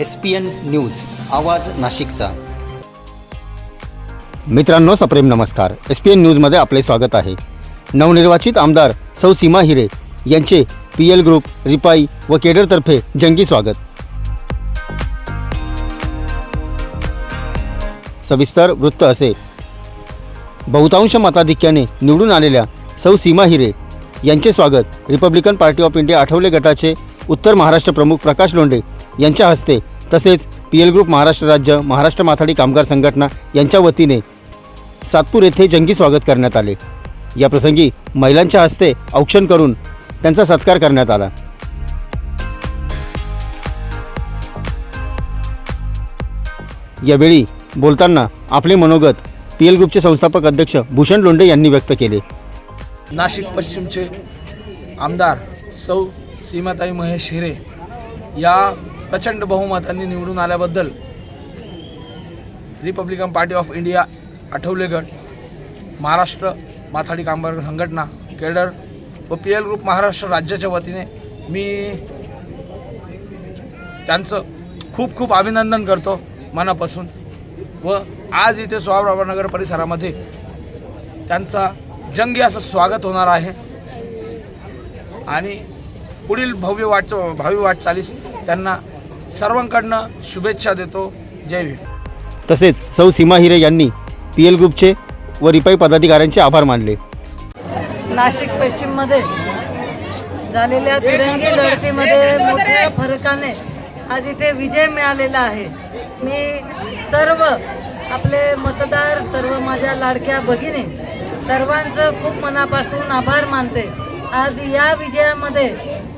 S P N news आवाज नाशिकचा. मित्रांनो सप्रेम नमस्कार. एस पी एन न्यूजमध्ये आपले स्वागत आहे. नवनिर्वाचित आमदार सौ सीमा हिरे यांचे पी एल ग्रुप रिपाई व केडरतर्फे जंगी स्वागत. सविस्तर वृत्त असे. बहुतांश मताधिक्याने निवडून आलेल्या सौ सीमा हिरे यांचे स्वागत Republican Party of India Athawale गटाचे उत्तर महाराष्ट्र प्रमुख प्रकाश लोंढे यांच्या हस्ते तसेच पी एल ग्रुप महाराष्ट्र राज्य महाराष्ट्र माथाडी कामगार संघटना यांच्या वतीने सातपूर येथे जंगी स्वागत करण्यात आले. या प्रसंगी महिलांच्या हस्ते औक्षण करून त्यांचा सत्कार करण्यात आला. यावेळी बोलताना आपले मनोगत पी एल ग्रुपचे संस्थापक अध्यक्ष भूषण लोंढे यांनी व्यक्त केले. नाशिक पश्चिमचे आमदार सौ सीमाताई महेश हिरे या प्रचंड बहुमतांनी निवडून आल्याबद्दल Republican Party of India Athawale गट महाराष्ट्र माथाडी कामगार संघटना केडर व पी एल ग्रुप महाराष्ट्र राज्याच्या वतीने मी त्यांचं खूप खूप अभिनंदन करतो मनापासून व आज इथे नगर परिसरामध्ये त्यांचा जंगी असं स्वागत होणार आहे. आणि पुढील भव्य वाट भावी वाटचालीस त्यांना सर्वांकडनं शुभेच्छा देतो. जय भीम. तसेच सौ सीमा हिरे यांनी पी एल ग्रुपचे व रिपाई पदाधिकाऱ्यांचे आभार मानले. नाशिक पश्चिममध्ये झालेल्या तिरंगी लढतीमध्ये मोठ्या फरकाने आज इथे विजय मिळालेला आहे. मी सर्व आपले मतदार सर्व माझ्या लाडक्या भगिनी सर्वांचं खूप मनापासून आभार मानते. आज या विजयामध्ये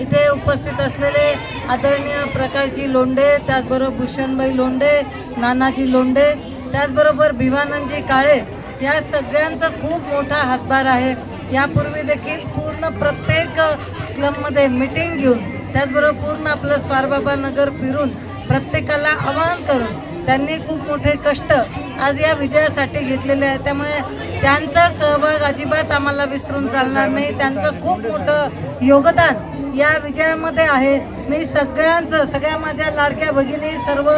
इथे उपस्थित असलेले आदरणीय प्रकाशजी लोंढे त्याचबरोबर भूषणबाई लोंढे नानाजी लोंढे त्याचबरोबर भिवानंदजी काळे या सगळ्यांचा खूप मोठा हातभार आहे. यापूर्वी देखील पूर्ण प्रत्येक स्लममध्ये मिटिंग घेऊन त्याचबरोबर पूर्ण आपलं स्वारबाबा नगर फिरून प्रत्येकाला आवाहन करून त्यांनी खूप मोठे कष्ट आज या विजयासाठी घेतलेले आहे त्यामुळे त्यांचा सहभाग अजिबात आम्हाला विसरून चालणार नाही. त्यांचं खूप मोठं योगदान या विजयामध्ये आहे. मी सगळ्यांचं सगळ्या माझ्या लाडक्या भगिनी सर्व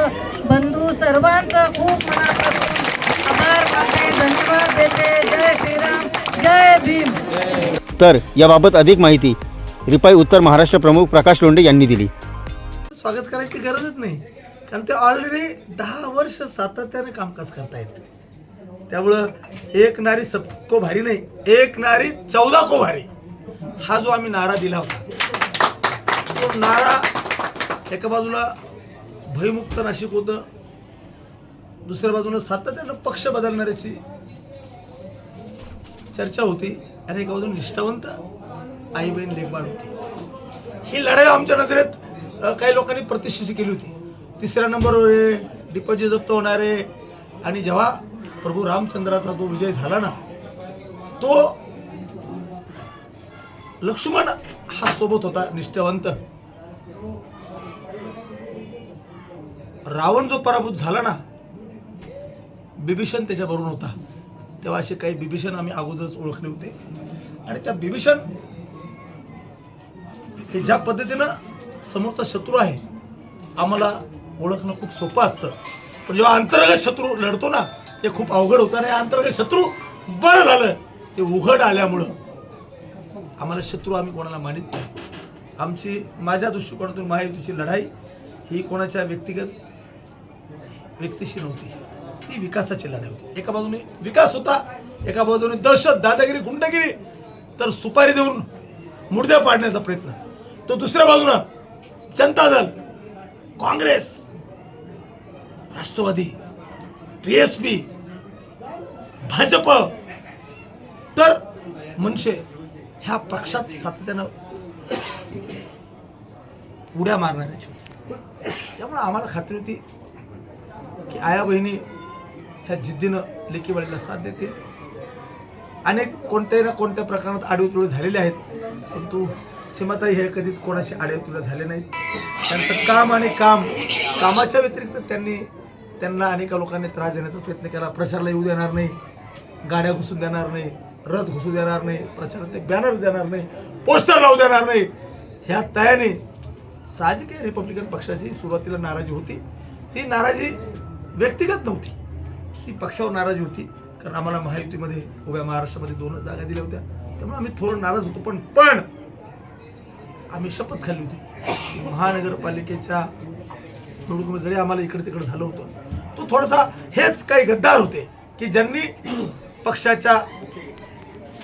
बंधू सर्वांचं खूप मनापासून आभार मानते. धन्यवाद देते. जय श्रीराम जय भीम. तर याबाबत अधिक माहिती रिपाई उत्तर महाराष्ट्र प्रमुख प्रकाश लोंढे यांनी दिली. स्वागत करायची गरजच नाही. कारण ते ऑलरेडी दहा वर्ष सातत्याने कामकाज करतायत. त्यामुळं एक नारी सबको भारी नाही एक नारी चौदा को भारी. हा जो आम्ही नारा दिला होता तो नारा एका बाजूला भयमुक्त नाशिक होतं दुसऱ्या बाजूला सातत्यानं पक्ष बदलणाऱ्याची चर्चा होती आणि एका बाजूला निष्ठावंत आई बहीण लेखबाळ होती. ही लढाई आमच्या नजरेत काही लोकांनी प्रतिष्ठित केली होती. तिसऱ्या नंबरवर आहे डिपॉझिट जप्त होणार आहे. आणि जेव्हा प्रभू रामचंद्राचा जो विजय झाला ना तो लक्ष्मण हा सोबत होता निष्ठावंत. रावण जो पराभूत झाला ना बिभीषण त्याच्याबरोबर होता. तेव्हा असे काही बिभीषण आम्ही अगोदरच ओळखले होते. आणि त्या बिभीषण हे ज्या पद्धतीनं समोरचा शत्रू आहे आम्हाला ओळखणं खूप सोपं असतं. पण जेव्हा अंतर्गत शत्रू लढतो ना ते खूप अवघड होतं आणि अंतर्गत शत्रू बरं झालं. ते उघड आल्यामुळं. आम्हाला शत्रू आम्ही कोणाला मानित नाही. आमची माझ्या दृष्टिकोनातून महायुतीची लढाई ही कोणाच्या व्यक्तिगत व्यक्तीशी नव्हती. ती विकासाची लढाई होती. एका बाजूने विकास होता एका बाजूने दहशत दादागिरी गुंडगिरी तर सुपारी देऊन मुर्द्या पाडण्याचा प्रयत्न. तो दुसऱ्या बाजूला Janata Dal Congress Rashtravadi P S P Bhajap. तर मनसे ह्या पक्षात सातत्यानं उड्या मारणाऱ्याची होती. त्यामुळे आम्हाला खात्री होती की आया बहिणी ह्या जिद्दीनं लेकीवाळीला साथ देतील. अनेक कोणत्याही ना कोणत्या प्रकरणात आडवेतुळे झालेले आहेत परंतु सीमाताई हे कधीच कोणाशी आडवेतुळे झाले नाहीत. त्यांचं काम आणि काम कामाच्या व्यतिरिक्त त्यांनी त्यांना अनेक लोकांनी त्रास देण्याचा प्रयत्न केला. प्रचारला येऊ देणार नाही. गाड्या घुसून देणार नाही. रथ घुसू देणार नाही. प्रचारात ते बॅनर देणार नाही. पोस्टर लावू देणार नाही. ह्या तयाने साहजिक आहे रिपब्लिकन पक्षाची सुरुवातीला नाराजी होती. ती नाराजी व्यक्तिगत नव्हती. ती पक्षावर नाराजी होती. कारण आम्हाला महायुतीमध्ये उभ्या महाराष्ट्रामध्ये दोनच जागा दिल्या होत्या. त्यामुळे आम्ही थोडं नाराज होतो. पण पण आम्ही शपथ खाल्ली होती. महानगरपालिकेच्या निवडणुकीमध्ये जरी आम्हाला इकडे तिकडे झालं होतं तो थोडासा हेच काही गद्दार होते की ज्यांनी पक्षाच्या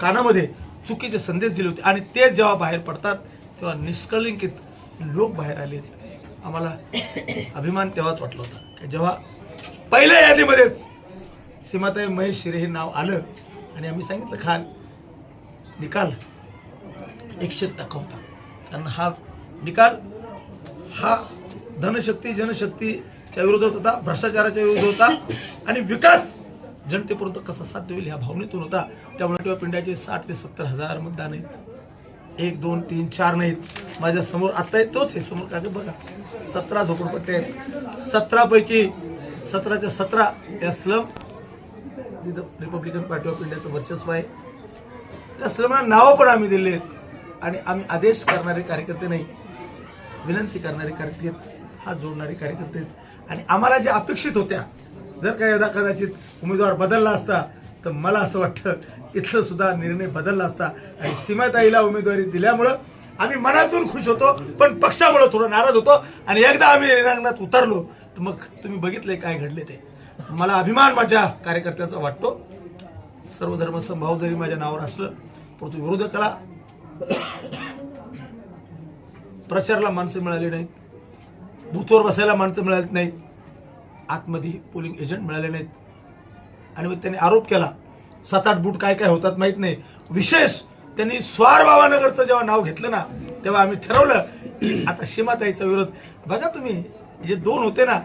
कानामध्ये चुकीचे संदेश दिले होते आणि ते जेव्हा बाहेर पडतात तेव्हा निष्कलिंकित लोक बाहेर आलेत आम्हाला अभिमान तेव्हाच वाटला होता की जेव्हा पहिल्या यादीमध्येच सीमाताई महेश शिरे हे नाव आलं आणि आम्ही सांगितलं खान निकाल एकशे टक्का होता. कारण हा निकाल हा धनशक्ती जनशक्तीच्या विरोधात होता भ्रष्टाचाराच्या विरोधात होता आणि विकास जनतेपर्यंत कसा साध्य होईल ह्या भावनेतून होता. त्यामुळे किंवा पिंड्याचे साठ ते सत्तर हजार मतदान आहेत. एक दोन तीन चार नाहीत. माझ्यासमोर आत्ता येतोच तोच. आहे समोर काय बघा. सतरा झोपडपट्टी आहेत. सतरापैकी सतराच्या सतरा या स्लम तिथं रिपब्लिकन पार्टी ऑफ इंडियाचं वर्चस्व आहे. त्या स्लमला नावं पण आम्ही दिले आहेत आणि आम्ही आदेश करणारे कार्यकर्ते नाही. विनंती करणारे कार्यकर्ते आहेत. हात जोडणारे कार्यकर्ते आहेत. आणि आम्हाला ज्या अपेक्षित होत्या जर का यदा कदाचित उमेदवार बदलला असता तर मला असं वाटतं इथलं सुद्धा निर्णय बदलला असता. आणि सीमाताईला उमेदवारी दिल्यामुळं आम्ही मनातून खुश होतो पण पक्षामुळं थोडं नाराज होतो. आणि एकदा आम्ही रिंगणात उतरलो तर मग तुम्ही बघितले काय घडले ते. मला अभिमान माझ्या कार्यकर्त्याचा वाटतो. सर्वधर्म संभाव जरी माझ्या नावावर असलं परंतु विरोधकाला प्रचारला माणसं मिळाली नाहीत. बूथवर बसायला माणसं मिळाली नाहीत. आतमध्ये पोलिंग एजंट मिळाले नाहीत. आणि मग त्यांनी आरोप केला सात आठ बूट काय काय होतात माहीत नाही. विशेष त्यांनी स्वार बाबानगरचं जेव्हा नाव घेतलं ना तेव्हा आम्ही ठरवलं की आता सीमाताईचा विरोध. बघा तुम्ही जे दोन होते ना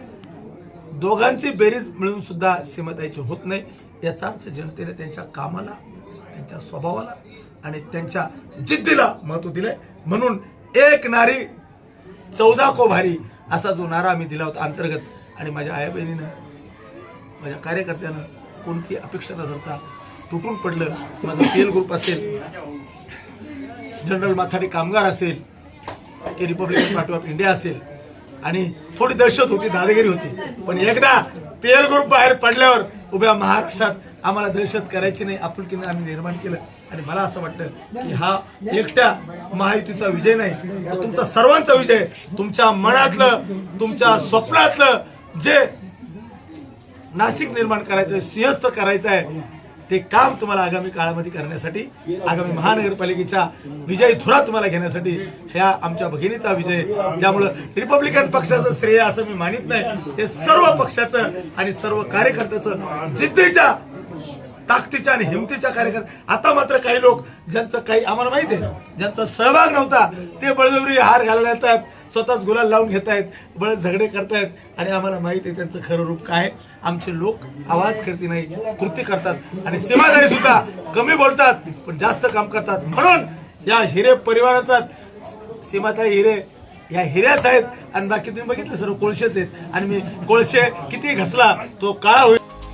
दोघांची बेरीज मिळून सुद्धा सीमाताईची होत नाही. याचा अर्थ जनतेने त्यांच्या कामाला त्यांच्या स्वभावाला आणि त्यांच्या जिद्दीला महत्त्व दिलंय. म्हणून एक नारी चौदा को भारी असा जो नारा आम्ही दिला होता अंतर्गत आणि माझ्या आया बहिणीनं माझ्या कार्यकर्त्यानं कोणती अपेक्षा न धरता तुटून पडलं माझा पी ग्रुप असेल जनरल माथाडी कामगार असेल की रिपब्लिकन पार्टी ऑफ इंडिया असेल आणि थोडी दहशत होती दादागिरी होती. पण एकदा पीएल ग्रुप बाहेर पडल्यावर उभ्या महाराष्ट्रात आम्हाला दहशत करायची नाही आपुलकीनं आम्ही निर्माण केलं. आणि मला असं वाटतं की हा एकट्या महायुतीचा विजय नाही तर तुमचा सर्वांचा विजय. तुमच्या मनातलं तुमच्या स्वप्नातलं जे नाशिक निर्माण करायचं सिंहस्थ करायचं आहे ते काम तुम्हाला आगामी काळामध्ये करण्यासाठी आगामी महानगरपालिकेच्या विजयी धुरा तुम्हाला घेण्यासाठी ह्या आमच्या भगिनीचा विजय. त्यामुळं रिपब्लिकन पक्षाचं श्रेय असं मी मानित नाही. हे सर्व पक्षाचं आणि सर्व कार्यकर्त्याचं जिद्दीच्या ताकदीच्या आणि हिमतीच्या कार्यकर्ते आता मात्र काही लोक ज्यांचं काही आम्हाला माहिती आहे ज्यांचा सहभाग नव्हता ते बळजबरी हार घालायला येतात स्वतःच गुलाल लावून घेत आहेत बळत झगडे करतायत आणि आम्हाला माहिती आहे त्यांचं खरं रूप काय आहे. आमचे लोक आवाज करते नाही कृती करतात. आणि सीमाधारी सुद्धा कमी बोलतात पण जास्त काम करतात. म्हणून या हिरे परिवाराचा सीमाताई हिरे या हिऱ्याच आहेत. आणि बाकी तुम्ही बघितलं सर्व कोळशेच आहेत. आणि मी कोळशे किती घसला तो काळा होईल.